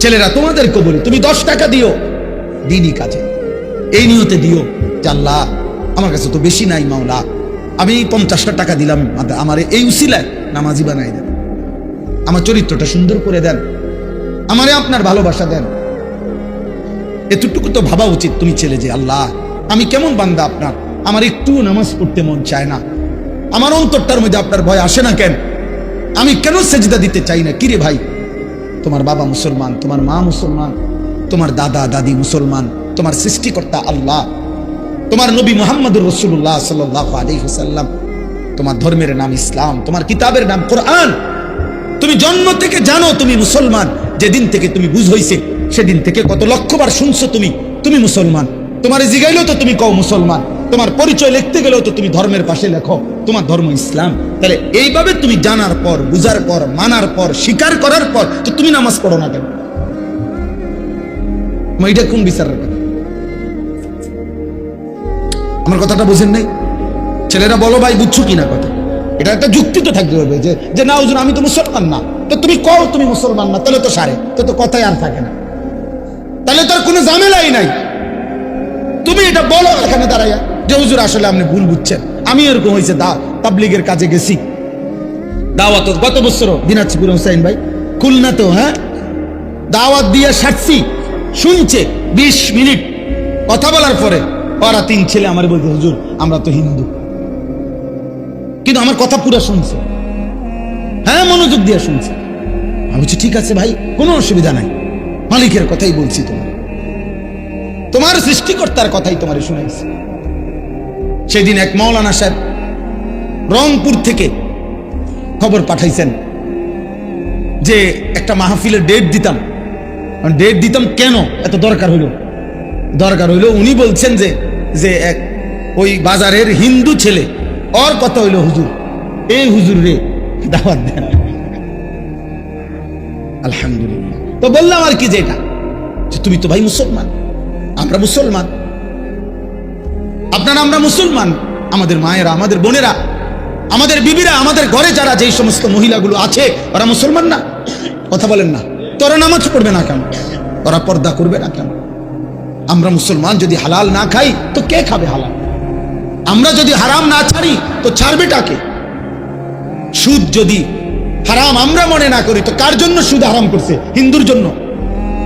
ছেলেরা তোমাদেরকে বলি তুমি দশ টাকা দিও। দিনই কাজে। এই নিয়তে দিও। আল্লাহ, আমার কাছে তো বেশি নাই মাওলা। আমি পঞ্চাশটা টাকা দিলাম আমার এই উসিলায় নামাজি বানাই দেন। আমার চরিত্রটা সুন্দর করে দেন। আমারে আপনার ভালোবাসা দেন। এতটুকু তো ভাবা উচিত তুমি ছেলে যে আল্লাহ, আমি কেমন বান্দা আপনার? আমার একটু নামাজ পড়তে মন চায় না। আমার অন্তরটার মধ্যে আপনার ভয় আসে না কেন? আমি কেন সেজদা দিতে চাই না? কিরে ভাই? তোমার বাবা মুসলমান, তোমার মা মুসলমান, তোমার দাদা, দাদি মুসলমান, তোমার সৃষ্টিকর্তা আল্লাহ, তোমার নবী মোহাম্মদুর রসুল্লাহ সাল্লাহ আলী হুসাল্লাম তোমার ধর্মের নাম ইসলাম, তোমার কিতাবের নাম কোরআন। তুমি জন্ম থেকে জানো তুমি মুসলমান, যেদিন থেকে তুমি বুঝ হইছে, সেদিন থেকে কত লক্ষবার শুনছো তুমি তুমি মুসলমান। তোমার জিগাইলেও তো তুমি কও মুসলমান। তোমার পরিচয় লিখতে গেলেও তো তুমি ধর্মের পাশে লেখো। তোমার ধর্ম ইসলাম। তাহলে এইভাবে তুমি জানার পর, বুঝার পর, মানার পর, স্বীকার করার পর, তো তুমি নামাজ পড়ো না কেন? এটা কোন বিচারের কথা? আমার কথাটা বুঝেন নাই? ছেলেরা বলো ভাই, বুঝছ কিনা কথা? এটা একটা যুক্তি তো থাকতে হবে যে যে না, হুজুর, আমি তো মুসলমান না। তো তুমি কও তুমি মুসলমান না, তাহলে তো সারে। তো তো কথাই আর থাকে না। তাহলে তোর কোনো ঝামেলাই নাই। তুমি এটা বলো এখানে দাঁড়াইয়া। যে হুজুর, আসলে আপনি ভুল বুঝছেন। আমি এরকম হয়েছে দা তাবলিগের কাজে গেছি। দাওয়াত গত বছর দিনাজপুর হোসাইন ভাই। খুলনা তো হ্যাঁ? দাওয়াত দিয়ে সারছি। শুনছে, বিশ মিনিট। কথা বলার পরে, ওরা তিন ছেলে আমার বলতে হুজুর, আমরা তো হিন্দু। কিন্তু আমার কথা পুরো শুনছে। হ্যাঁ মনোযোগ দিয়ে শুনছে। আমি বলছি, ঠিক আছে ভাই, কোনো অসুবিধা নাই। মালিকের কথাই বলছি তোমার। তোমার সৃষ্টিকর্তার কথাই তোমার শুনাইছি। সেদিন এক মৌলানা সাহেব রংপুর থেকে খবর পাঠাইছেন যে একটা মাহফিলের ডেট দিতাম। ডেট দিতাম কেন? এত দরকার হইল। দরকার হইল উনি বলছেন যে যে এক ওই বাজারের হিন্দু ছেলে। ওর কথা হইল, হুজুর এই হুজুর রে, দাওয়াত দেন। আলহামদুলিল্লাহ। তো বললাম আর কি যে এটা তুমি তো ভাই মুসলমান, আমরা মুসলমান। আপনারা আমরা মুসলমান, আমাদের মায়েরা, আমাদের বোনেরা, আমাদের বিবিরা, আমাদের ঘরে যারা যেই সমস্ত মহিলাগুলো আছে, ওরা মুসলমান না? কথা বলেন না। তোরা নামাজ পড়বে না কেন? ওরা পর্দা করবে না কেন? আমরা মুসলমান যদি হালাল না খাই, তো কে খাবে হালাল? আমরা যদি হারাম না ছাড়ি, তো ছাড়বে ছাড়বেটাকে সুদ যদি হারাম আমরা মনে না করি, তো কার জন্য সুদ হারাম করছে? হিন্দুর জন্য?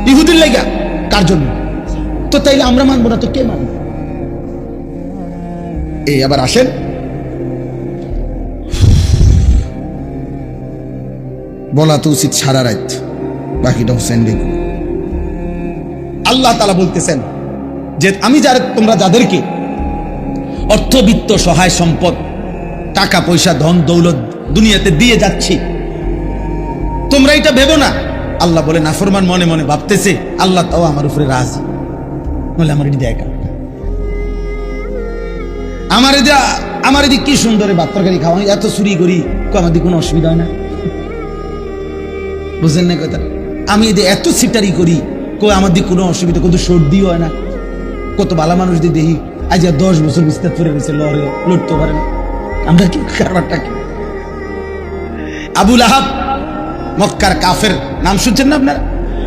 ইহুদির লেগা, কার জন্য? তো তাইলে আমরা মানবো না, তো কে মানবে? এই আবার আসেন। বলা তো উচিত সারা রাত, বাকিটা হোসেন দেখু আল্লাহ তালা বলতেছেন যে আমি যারা, তোমরা যাদেরকে অর্থবিত্ত, সহায় সম্পদ, টাকা পয়সা, ধন, দৌলত দুনিয়াতে দিয়ে যাচ্ছি, তোমরা এটা ভেবো না। আল্লাহ বলে, নাফরমান মনে মনে ভাবতেছে, আল্লাহ তাও আমার উপরে রাজি। বলে, আমার এটি দেখা। আমার এদিকে আমার এদিকে কি সুন্দর ভাত তরকারি খাওয়া এত চুরি করি আমার দিকে কোনো অসুবিধা হয় না? বুঝলেন না কথা আমি এদের এত সিটারি করি কো আমার দিকে কোনো অসুবিধা কত সর্দিও হয় না। কত ভালো মানুষ দিয়ে দেখি, আজ আর দশ বছর বিস্তার করে রয়েছে, লড়ে লড়তে পারে না। আমরা কি কারবারটা কি? আবুল আহাব, মক্কার কাফের, নাম শুনছেন না আপনারা?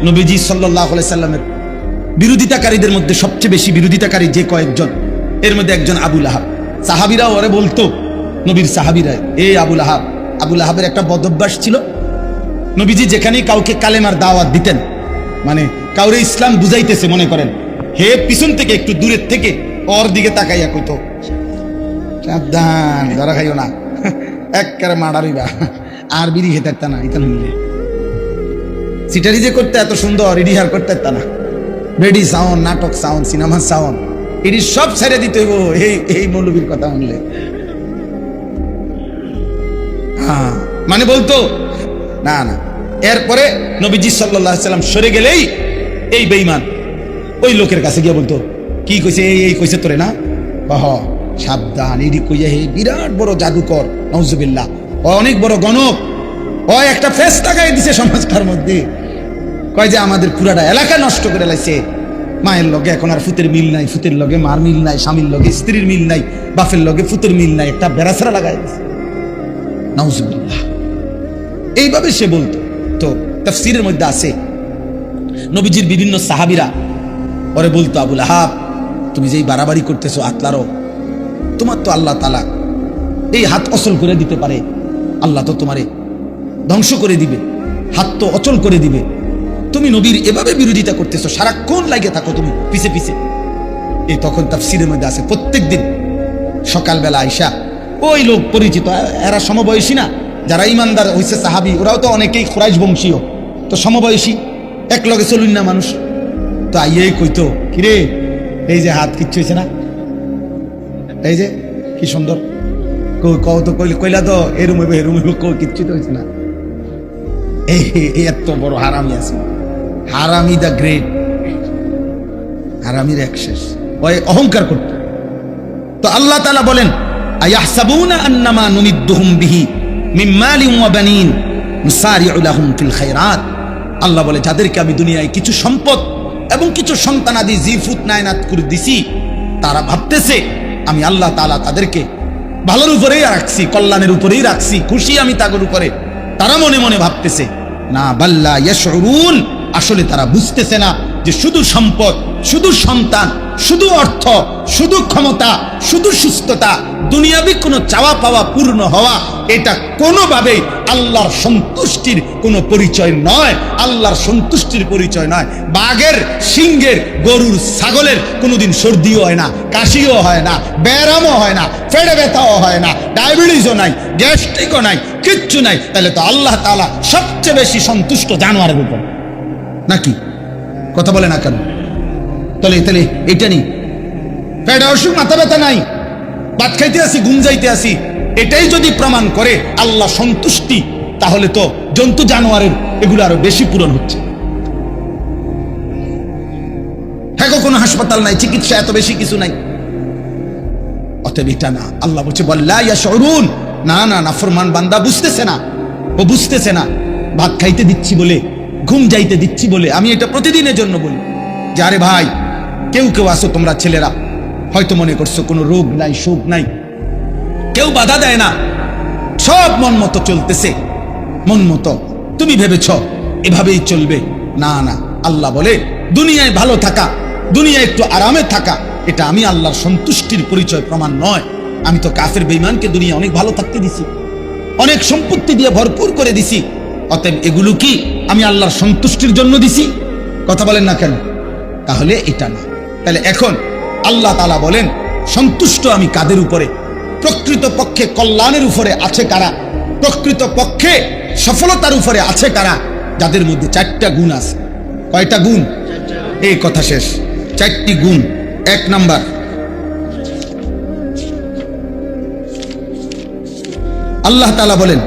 নবীজি সাল্লাহ সাল্লামের বিরোধিতাকারীদের মধ্যে সবচেয়ে বেশি বিরোধিতাকারী যে কয়েকজন, এর মধ্যে একজন আবুল আহাব। সাহাবিরা ওরে বলতো, নবীর সাহাবিরা এ আবুল আহাব, আবুল আহাবের একটা বদভ্যাস ছিল। নবীজি যেখানেই কাউকে কালেমার দাওয়াত দিতেন মানে কাউরে ইসলাম বুঝাইতেছে মনে করেন, হে পিছন থেকে, একটু দূরের থেকে, ওর দিকে তাকাইয়া কইতো, সাবধান ধরা খাইও না একেবারে মারারিবা আর বিড়ি খেতে না সিটারি যে করতে এত সুন্দর রিডিহার করতে না। রেডি সাউন্ড, নাটক সাউন্ড, সিনেমা সাউন্ড। এটি সব ছেড়ে দিতে হইব। এই এই মৌলবীর কথা শুনলে। হ্যাঁ মানে বলতো? না না। এরপরে নবীজি সাল্লাহ সাল্লাম সরে গেলেই এই বেইমান ওই লোকের কাছে গিয়ে বলতো, কি কইছে? এই এই কইছে তোরে না? কহ, সাবধান, এডি কইয়া হে, বিরাট বড় জাদুকর নজুবিল্লাহ ও অনেক বড় গণক। ও একটা ফেস লাগাই দিছে সমাজটার মধ্যে। কয় যে আমাদের পুরাটা এলাকা নষ্ট করে লাইছে। মায়ের লগে এখন আর ফুতের মিল নাই, ফুতের লগে মার মিল নাই, স্বামীর লগে স্ত্রীর মিল নাই, বাপের লগে ফুতের মিল নাই, একটা বেড়াছাড়া লাগাই দিছে। নাউজুবিল্লাহ। এইভাবে সে বলতো। তো তফসিরের মধ্যে আছে, নবীজির বিভিন্ন সাহাবিরা পরে বলতো, আবুল আহাব, তুমি যেই বাড়াবাড়ি করতেছো আতলারও, তোমার তো আল্লাহ তালা এই হাত অচল করে দিতে পারে, আল্লাহ তো তোমারে ধ্বংস করে দিবে, হাত তো অচল করে দিবে। তুমি নবীর এভাবে বিরোধিতা করতেছো, সারাক্ষণ লাগে থাকো তুমি, পিছে পিছে। এই তখন তাফসিরের মধ্যে আছে প্রত্যেক দিন সকালবেলা আইসা, ওই লোক পরিচিত এরা সমবয়সী না, যারা ইমানদার হইছে সাহাবি, ওরাও তো অনেকেই খোরাইশ বংশীয়, তো সমবয়সী, এক লগে চলুন না মানুষ। তো আইয়েই কইতো, কিরে, এই যে হাত কিচ্ছু হয়েছে না? এই যে, কি সুন্দর। কও- কও তো কইলে, কইলা তো, এরুম এরুম কিচ্ছু তো হয়েছে না। এত বড় হারামি আছে। হারামি দ্য গ্রেট। হারামির এক শেষ। ওই অহংকার করত। তো আল্লাহ তাআলা বলেন আন্নামা বিহি লাহুম ফিল আল্লাহ বলে, যাদেরকে আমি দুনিয়ায় কিছু সম্পদ এবং কিছু সন্তানাদি জিফুত নায়নাত করে দিছি, তারা ভাবতেছে, আমি আল্লাহ তাআলা তাদেরকে ভালোর উপরেই রাখছি, কল্যাণের উপরেই রাখছি, খুশি আমি তাদের উপরে। তারা মনে মনে ভাবতেছে, না, বাল্লা ইয়াশউরুন আসলে তারা বুঝতেছে না যে শুধু সম্পদ, শুধু সন্তান, শুধু অর্থ, শুধু ক্ষমতা, শুধু সুস্থতা, দুনিয়াবি কোনো চাওয়া পাওয়া পূর্ণ হওয়া, এটা কোনোভাবেই আল্লাহর সন্তুষ্টির কোনো পরিচয় নয়। আল্লাহর সন্তুষ্টির পরিচয় নয়। বাঘের, সিংহের, গরুর, ছাগলের কোনোদিন সর্দিও হয় না, কাশিও হয় না, ব্যায়ামও হয় না, ফেড়ে ব্যথাও হয় না, ডায়াবেটিসও নাই, গ্যাস্ট্রিকও নাই, কিচ্ছু নাই। তাহলে তো আল্লাহ তাআলা সবচেয়ে বেশি সন্তুষ্ট জানোয়ারের উপর। নাকি? কথা বলে না কেন? তাহলে তাহলে এটা নেই পেটে অসুখ মাথা ব্যথা নাই। ভাত খাইতে আসি, ঘুম যাইতে আসি। এটাই যদি প্রমাণ করে আল্লাহ সন্তুষ্টি, তাহলে তো জন্তু জানোয়ারের এগুলো আরও বেশি পূরণ হচ্ছে। হ্যাঁ কোনো হাসপাতাল নাই, চিকিৎসা এত বেশি কিছু নাই। অতএব এটা না। আল্লাহ বলছে বল্লা শরুন না না না, ফরমান বান্দা বুঝতেছে না। ও বুঝতেছে না। ভাত খাইতে দিচ্ছি বলে ঘুম যাইতে দিচ্ছি বলে আমি এটা প্রতিদিনের জন্য বলি। যে আরে ভাই, কেউ কেউ আসো তোমরা ছেলেরা। হয়তো মনে করছ কোনো রোগ নাই, শোক নাই। কেউ বাধা দেয় না। সব মন মতো চলতেছে। মন মতো। তুমি ভেবেছ, এভাবেই চলবে? না না। আল্লাহ বলে, দুনিয়ায় ভালো থাকা, দুনিয়ায় একটু আরামে থাকা, এটা আমি আল্লাহর সন্তুষ্টির পরিচয় প্রমাণ নয়। আমি তো কাফের বেইমানকে দুনিয়া অনেক ভালো থাকতে দিছি। অনেক সম্পত্তি দিয়ে ভরপুর করে দিছি। অতএব এগুলো কি আমি আল্লাহর সন্তুষ্টির জন্য দিছি? কথা বলেন না কেন? তাহলে এটা না। তাহলে এখন আল্লাহ তালা বলেন, সন্তুষ্ট আমি কাদের উপরে? প্রকৃত পক্ষে কল্যাণের উপরে আছে কারা? প্রকৃত পক্ষে সফলতার উপরে আছে কারা? যাদের মধ্যে চারটা গুণ আছে। কয়টা গুণ? এই কথা শেষ। চারটি গুণ। এক নাম্বার। আল্লাহ তালা বলেন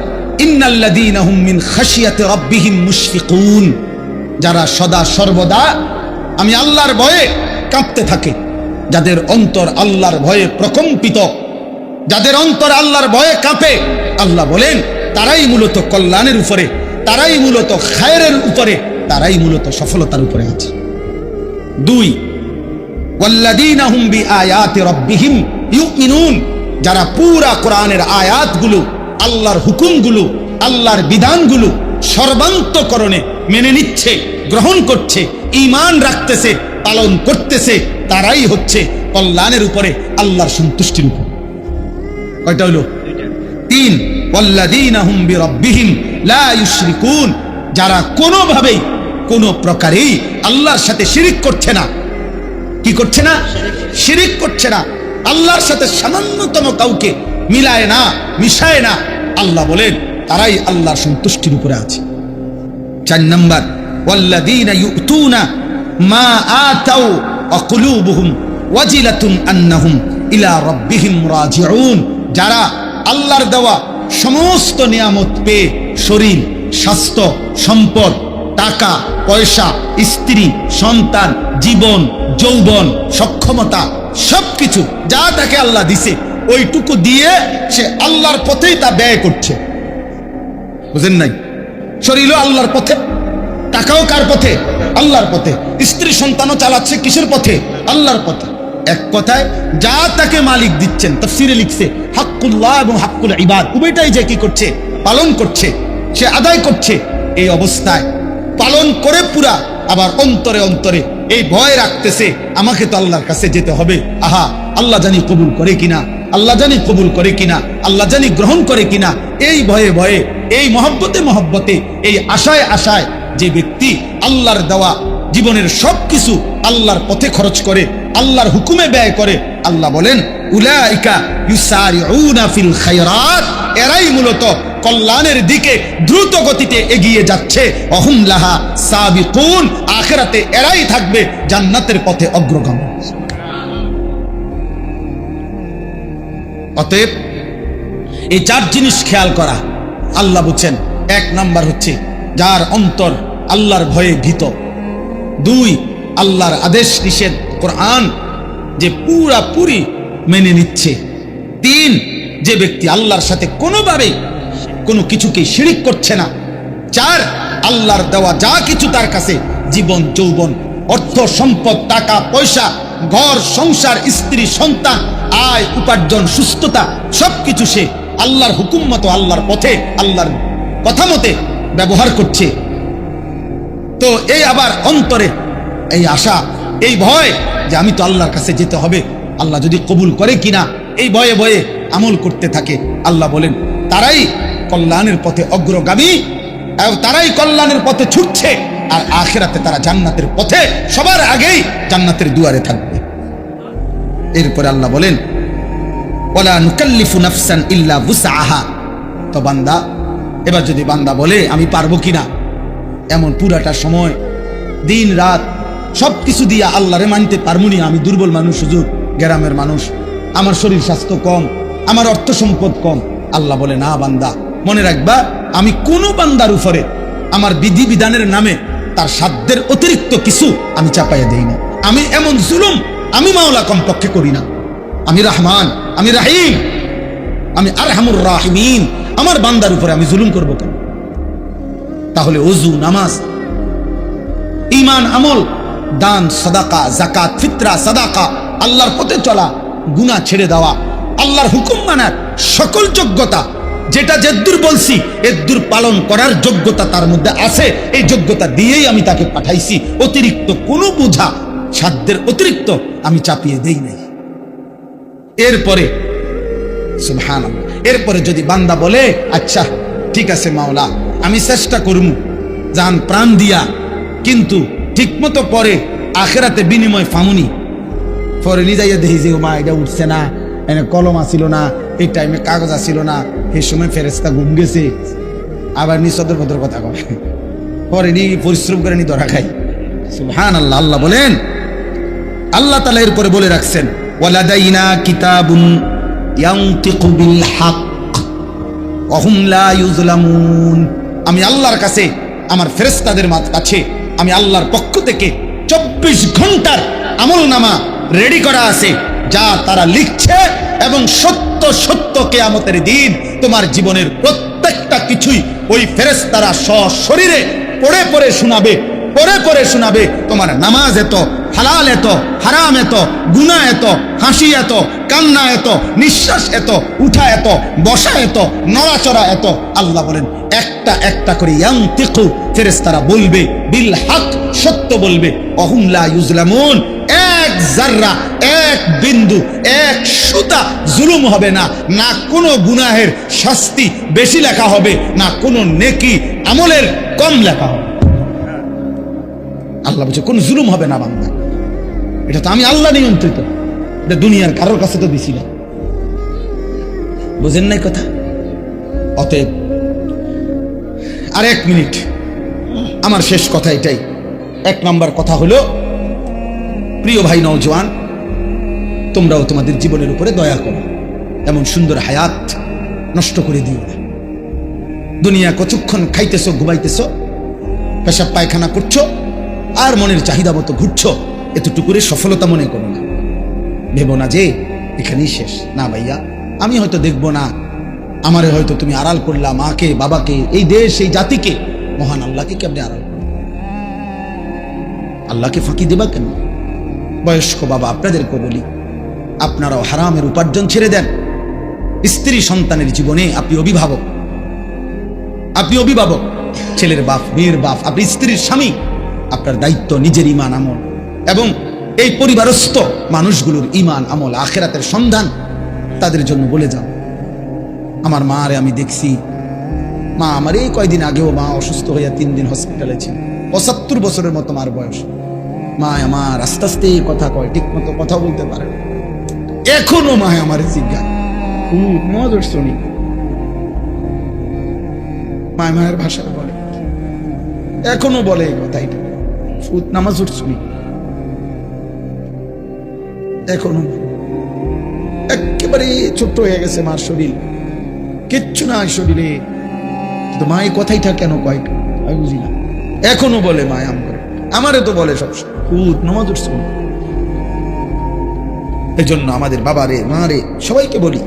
যারা সদা সর্বদা আমি আল্লাহর ভয়ে কাঁপতে থাকে, যাদের অন্তর আল্লাহর ভয়ে প্রকম্পিত, যাদের অন্তর আল্লাহর ভয়ে কাঁপে, আল্লাহ বলেন, তারাই মূলত কল্যাণের উপরে, তারাই মূলত খায়ের উপরে, তারাই মূলত সফলতার উপরে আছে। দুই যারা পুরা কোরআনের আয়াতগুলো আল্লাহর হুকুমগুলো, আল্লাহর বিধানগুলো সর্বান্তকরণে মেনে নিচ্ছে, গ্রহণ করছে ইমান রাখতেছে, পালন করতেছে, তারাই হচ্ছে কল্যাণের উপরে আল্লাহর সন্তুষ্টির উপর। কয়টা হলো? তিন যারা কোনোভাবেই, কোনো প্রকারেই আল্লাহর সাথে শিরিক করছে না। কি করছে না? শিরিক করছে না। আল্লাহর সাথে সামান্যতম কাউকে মিলায় না, মিশায় না। আল্লাহ বলেন, তারাই আল্লাহর সন্তুষ্টির উপরে আছে। চার নম্বর মা আতাউ ওয়া কুলুবুহুম ওয়াজিলাতুন আন্নাহুম ইলা যারা আল্লাহর দেওয়া সমস্ত নিয়ামত পেয়ে শরীর, স্বাস্থ্য, সম্পদ, টাকা, পয়সা, স্ত্রী, সন্তান, জীবন, যৌবন, সক্ষমতা, সবকিছু যা তাকে আল্লাহ দিছে ওইটুকু দিয়ে সে আল্লাহর পথেই তা ব্যয় করছে। বুঝেন নাই? শরীরও আল্লাহর পথে, টাকাও কার পথে? আল্লাহর পথে। স্ত্রী সন্তানও চালাচ্ছে কিসের পথে? আল্লাহর পথে। এক কথায়, যা তাকে মালিক দিচ্ছেন, তফসিরে লিখছে, হাক্কুল্লাহ এবং হাক্কুল ইবাদ, উভয়টাই যে কি করছে? পালন করছে, সে আদায় করছে। এই অবস্থায় পালন করে পুরা, আবার অন্তরে অন্তরে এই ভয় রাখতেছে, আমাকে তো আল্লাহর কাছে যেতে হবে। আহা, আল্লাহ জানি কবুল করে কিনা। আল্লাহ জানি কবুল করে কিনা, আল্লাহ জানি গ্রহণ করে কিনা, এই ভয়ে ভয়ে, এই মহব্বতে মহব্বতে, এই আশায় আশায় যে ব্যক্তি আল্লাহর দেওয়া জীবনের সবকিছু আল্লাহর পথে খরচ করে, আল্লাহর হুকুমে ব্যয় করে, আল্লাহ বলেন এরাই মূলত কল্যাণের দিকে দ্রুত গতিতে এগিয়ে যাচ্ছে। অহুম লাহা সাবিকুন, আখিরাতে এরাই থাকবে জান্নাতের পথে অগ্রগামী অতএব এই চার জিনিস খেয়াল করা। আল্লাহ বলছেন, এক নাম্বার হচ্ছে যার অন্তর আল্লাহর ভয়ে ভীত। দুই, আল্লাহর আদেশ নিষেধ কোরআন যে পুরা পুরি মেনে নিচ্ছে। তিন, যে ব্যক্তি আল্লাহর সাথে কোনোভাবেই কোনো কিছুকে শিরিক করছে না। চার, আল্লাহর দেওয়া যা কিছু তার কাছে জীবন, যৌবন, অর্থ, সম্পদ, টাকা, পয়সা ঘর, সংসার, স্ত্রী, সন্তান, আয়, উপার্জন, সুস্থতা, সবকিছু সে আল্লাহর হুকুম মতো, আল্লাহর পথে, আল্লাহর কথা মতে ব্যবহার করছে। তো এই আবার অন্তরে এই আশা, এই ভয় যে আমি তো আল্লাহর কাছে যেতে হবে, আল্লাহ যদি কবুল করে কিনা, এই ভয়ে ভয়ে আমল করতে থাকে, আল্লাহ বলেন, তারাই কল্যাণের পথে অগ্রগামী তারাই কল্যাণের পথে ছুটছে। আর আখেরাতে তারা জান্নাতের পথে সবার আগেই জান্নাতের দুয়ারে থাকবে। এরপরে আল্লাহ বলেন ওলা নুকাল্লিফু নাফসান ইল্লা বুসআহা। তো বান্দা, এবার যদি বান্দা বলে, আমি পারব কিনা? এমন পুরাটা সময়, দিন, রাত সব কিছু দিয়ে আল্লাহরে মানতে পারমুনি আমি দুর্বল মানুষ, হুজুর, গ্রামের মানুষ। আমার শরীর স্বাস্থ্য কম, আমার অর্থ সম্পদ কম। আল্লাহ বলে, না বান্দা, মনে রাখবা, আমি কোন বান্দার উপরে আমার বিধি বিধানের নামে তার সাধ্যের অতিরিক্ত কিছু আমি চাপাইয়া দেই না। আমি এমন জুলুম আমি মাওলা কমপক্ষে করি না। আমি রহমান, আমি রাহিম, আমি আরহামুর রাহিমিন। আমার বান্দার উপরে আমি জুলুম করব কেন? তাহলে অজু নামাজ ইমান আমল, দান, সদাকা জাকাত ফিতরা, সাদাকা, আল্লাহর পথে চলা, গুনাহ ছেড়ে দেওয়া, আল্লাহর হুকুম মানার সকল যোগ্যতা যেটা যেদ্দুর বলছি, এদ্দুর পালন করার যোগ্যতা তার মধ্যে আছে। এই যোগ্যতা দিয়েই আমি তাকে পাঠাইছি। অতিরিক্ত কোনো বোঝা সাধ্যের অতিরিক্ত আমি চাপিয়ে দেই নাই। এরপরে এরপরে যদি বান্দা বলে আচ্ছা ঠিক আছে মাওলা, আমি চেষ্টা করব জান প্রাণ দিয়া, কিন্তু ঠিকমতো পরে আখেরাতে বিনিময় ফামুনি পরে নিজাইয়া দেখি যে মা এটা উঠছে না, এনে কলম আসিল না এই টাইমে কাগজ আসিল না এই সময় ফেরেস্তা ঘুম গেছে। আবার নি সদর ভদ্র কথা কয়। পরে নি পরিশ্রম করে নি ধরা খাই সুবহান আল্লাহ আল্লাহ বলেন, আল্লাহ তালা এরপরে বলে রাখছেন, ওয়ালাদাইনা কিতাবুন ইয়ান্তিকু বিল হক ইউজলামুন আমি আল্লাহর কাছে, আমার ফেরেস্তাদের কাছে, আমি আল্লাহর পক্ষ থেকে চব্বিশ ঘণ্টার আমল নামা রেডি করা আছে। যা তারা লিখছে এবং সত্য সত্য কেয়ামতের দিন তোমার জীবনের প্রত্যেকটা কিছুই ওই ফেরেশতারা সশরীরে পড়ে পড়ে শোনাবে পরে পরে শোনাবে। তোমার নামাজ এত, হালাল এত, হারাম এত, গুনাহ এত, হাসি এত, কান্না এত, নিঃশ্বাস এত, উঠা এত, বসা এত, নড়াচড়া এত। আল্লাহ বলেন, একটা একটা করে ইয়ান্তিকু ফেরেশতারা বলবে, বিল হক সত্য বলবে অহুমলা ইউজলামুন জাররা, এক বিন্দু, এক সুতা জুলুম হবে না। না কোনো গুনাহের শাস্তি বেশি লেখা হবে, না কোনো নেকি আমলের কম লেখা হবে। আল্লাহ বলছে, কোন জুলুম হবে না বান্দা। এটা তো আমি আল্লাহ নিয়ন্ত্রিত। এটা দুনিয়ার কারোর কাছে তো দিছি না। বুঝেন নাই কথা? অতএব, আর এক মিনিট। আমার শেষ কথা এটাই। এক নম্বর কথা হলো প্রিয় ভাই নওজোয়ান, তোমরাও তোমাদের জীবনের উপরে দয়া করো। এমন সুন্দর হায়াত নষ্ট করে দিও না। দুনিয়া কতক্ষণ খাইতেছো, ঘুমাইতেছো, পেশাব পায়খানা করছ, আর মনের চাহিদা মতো ঘুরছো, এতটুকুরে সফলতা মনে করো না। ভেবো না যে এখানেই শেষ। না ভাইয়া, আমি হয়তো দেখব না, আমারে হয়তো তুমি আড়াল করলা, মাকে, বাবাকে, এই দেশ, এই জাতিকে। মহান আল্লাহকে কেমনে আড়াল আল্লাহকে ফাঁকি দেবা কেন? বয়স্ক বাবা আপনাদেরকে বলি, আপনারাও হারামের উপার্জন ছেড়ে দেন। স্ত্রী সন্তানের জীবনে আপনি অভিভাবক আপনি অভিভাবক, ছেলের বাপ, মেয়ের বাপ, আপনি স্ত্রীর স্বামী, আপনার দায়িত্ব নিজের ইমান, আমল এবং এই পরিবারস্থ মানুষগুলোর ইমান, আমল, আখেরাতের সন্ধান তাদের জন্য বলে যাও। আমার মারে আমি দেখছি, মা আমার এই কয়দিন আগেও মা অসুস্থ হইয়া তিন দিন হসপিটালে ছিল। পঁচাত্তর বছরের মতো মার বয়স। মা আমার আস্তে আস্তে কথা কয়, ঠিক মতো কথা বলতে পারে। এখনও মা আমার জিজ্ঞা মজর শুনি। মায় মায়ের ভাষায় বলে। এখনও বলে এই কথা এটা। ফুত নামাজ শুনি। এখনও। একেবারে ছোট্ট হয়ে গেছে মার শরীর। কিচ্ছু না শরীরে। কিন্তু মা এই কথাইটা কেন কয়? আমি বুঝি না। এখনও বলে মা আম করে আমারে তো বলে সব খুদ নামাজ শুনি এই জন্য আমাদের বাবারে, মারে, সবাইকে বলি,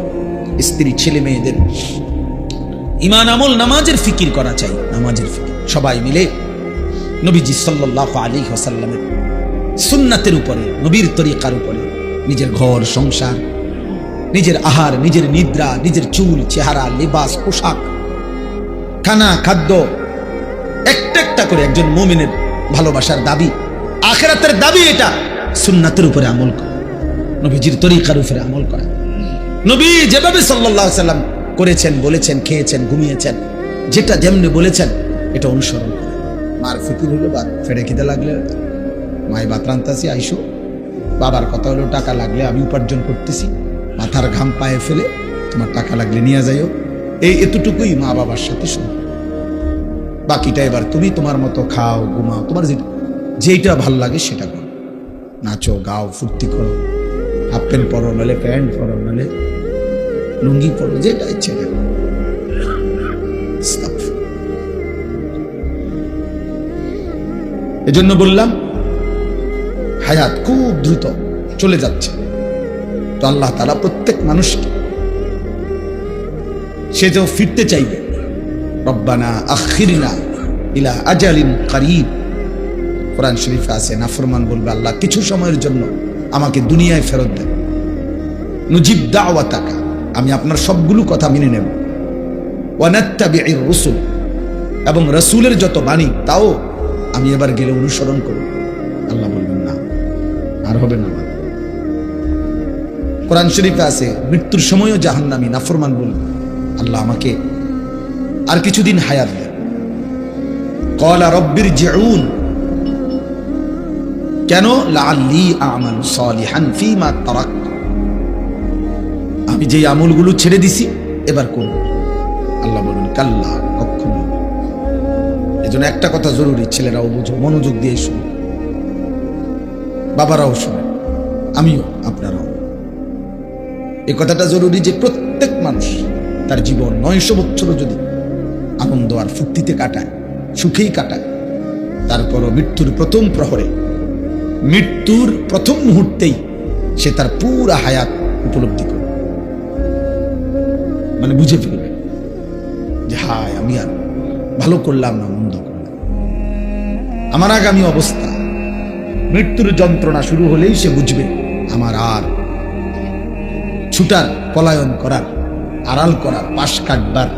স্ত্রী, ছেলে, মেয়েদের ইমান আমল, নামাজের ফিকির করা চাই, নামাজের ফিকির। সবাই মিলে নবীজি সাল্লাহ আলী ওসাল্লামের সুন্নাতের উপরে, নবীর তরিকার উপরে, নিজের ঘর, সংসার, নিজের আহার, নিজের নিদ্রা, নিজের চুল, চেহারা, লেবাস, পোশাক, খানা, খাদ্য, একটা একটা করে একজন মুমিনের ভালোবাসার দাবি আখেরাতের দাবি এটা। সুন্নাতের উপরে আমল করা। নবীজির তরিকার উপরে আমল করা। নবী যেভাবে সাল্লাহ সাল্লাম করেছেন, বলেছেন, খেয়েছেন, ঘুমিয়েছেন, যেটা যেমনি বলেছেন, এটা অনুসরণ করে। মার ফিকির হলো বা ফেড়ে খেতে লাগলে মায় বাত রান্তাছি আইসো। বাবার কথা হলো, টাকা লাগলে আমি উপার্জন করতেছি। মাথার ঘাম পায়ে ফেলে তোমার টাকা লাগলে নিয়ে যাইও। এই এতটুকুই মা বাবার সাথে শুনো বাকিটা এবার তুমি তোমার মতো খাও, ঘুমাও, তোমার যেটা যেইটা ভালো লাগে সেটা করো। নাচো, গাও, ফুর্তি করো। হাফ প্যান্ট পরো, নাহলে প্যান্ট পরো, নাহলে লুঙ্গি পরো, যেটা ইচ্ছে করো। এজন্য বললাম, হায়াত খুব দ্রুত চলে যাচ্ছে। তো আল্লাহ তারা প্রত্যেক মানুষকে সে যে ফিরতে চাইবে। রব্বানা আখিরিনা ইলা আজালিন কারিব। কোরআন শরীফে আছে, নাফরমান বলবে, আল্লাহ, কিছু সময়ের জন্য আমাকে দুনিয়ায় ফেরত দেন নুজিব দাওয়া তাকা আমি আপনার সবগুলো কথা মেনে নেব। ওয়ানাত্তাবির রসুল, এবং রসুলের যত বাণী, তাও আমি এবার গেলে অনুসরণ করব। আল্লাহ বলবেন, না, আর হবে না। কোরআন শরীফে আছে, মৃত্যুর সময়ও জাহান্নামি, নাফরমান বলবে, আল্লাহ আমাকে আর কিছুদিন হায়াত দেন। কলা রব্বির জেউন কেন? লাল্লি আমাল সালিহান ফিমা তারাক। আমি যে আমলগুলো ছেড়ে দিছি, এবার করব। আল্লাহ বলুন, কাল্লা, কখনো। এজন্য একটা কথা জরুরি, ছেলেরাও বুঝো মনোযোগ দিয়ে শুনো বাবারাও শুনে আমিও আপনারাও। এই কথাটা জরুরি যে প্রত্যেক মানুষ তার জীবন নয়শো বছর যদি আনন্দ আর ফুর্তিতে কাটায়, সুখেই কাটায়, তারপরও মৃত্যুর প্রথম প্রহরে মৃত্যুর প্রথম মুহূর্তেই সে তার পুরা হায়াত উপলব্ধি করবে মানে বুঝে ফেলবে যে হায়, আমি আর ভালো করলাম না, মন্দ করলাম আমার আগামী অবস্থা, মৃত্যুর যন্ত্রণা শুরু হলেই সে বুঝবে আমার আর ছুটার পলায়ন করার, আড়াল করার, পাশ কাটবার